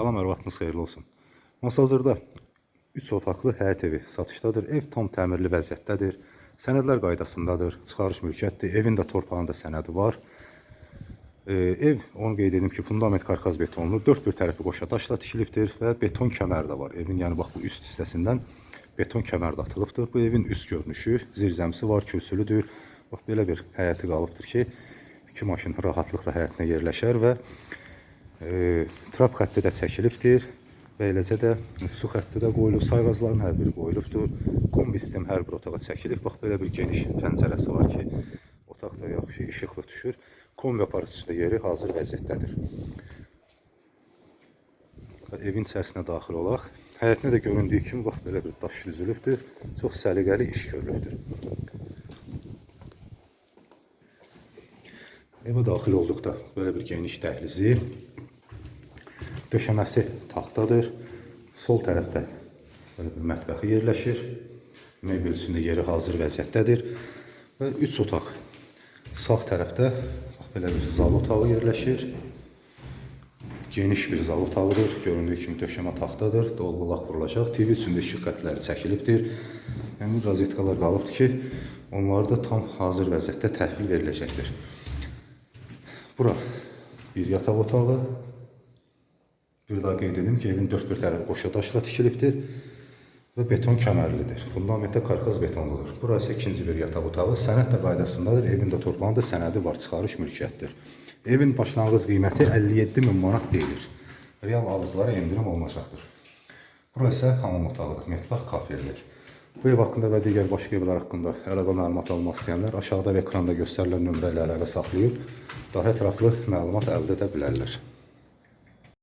Salam, hər vaxtınız xeyirli olsun. Masazırda 3 otaqlı həyət evi satışdadır. Ev tam təmirli vəziyyətdədir. Sənədlər qaydasındadır. Çıxarış mülkiyyətdir. Evin də torpağında sənədi var. Ee, ev, onu qeyd edim ki, fundament karkaz betonlu, dörd bir tərəfi qoşa daşla tikilibdir və beton kəmər də var. Evin, yəni bax bu üst hissəsindən beton kəmər də atılıbdır. Bu evin üst görünüşü, zirzəmisi var, kürsülüdür. Bax belə bir həyəti qalıbdır ki, iki maşın rahatlıqla həyətinə yerləşər və e, trap xətti də çəkilibdir və eləcə də su xətti də qoyulub, sayğacların hər biri qoyulubdur. Kombi sistem hər bir otağa çəkilib. Bax belə bir geniş pəncərəsi var ki, otaqda yaxşı işıqlı düşür. Kombi aparatçısı da yeri hazır vəziyyətdədir. Və Evin içərisinə daxil olaq. Həyətinə də göründüyü kimi bax belə bir daş düzülübdür. Çox səliqəli iş görülübdür. Evə daxil olduqda belə bir geniş dəhlizi, döşəməsi taxtadır. Sol tərəfdə mətbəxi yerləşir. Mebel üçün də yeri hazır vəziyyətdədir. Və 3 otaq. Sağ tərəfdə bax belə bir zal otağı yerləşir. Geniş bir zal otağıdır. Göründüyü kimi döşəmə taxtadır. Dolgu lak vurulacaq. TV üçün də işıq xətləri çəkilibdir. Yəni rozetkalar qalıbdır ki, onlar da tam hazır vəziyyətdə təhvil veriləcəkdir. Bura bir yataq otağı. Bir daha qeyd edim ki, evin dörd bir tərəfi qoşa daşla tikilibdir və beton kəmərlidir. Fundamentdə karkaz betonludur. Burası ikinci bir yataq otağı. Sənəd də qaydasındadır. Evin də torpağında sənədi var, çıxarış mülkiyyətdir. Evin başlanğıc qiyməti 57 min manat deyilir. Real alıcılara endirim olunacaqdır. Burası hamam otağıdır, metlaq kafeldir. Bu ev haqqında və digər başqa evlər haqqında əlaqə məlumat almaq istəyənlər aşağıda və ekranda göstərilən nömrə ilə əlaqə saxlayıb daha ətraflı məlumat əldə edə bilərlər.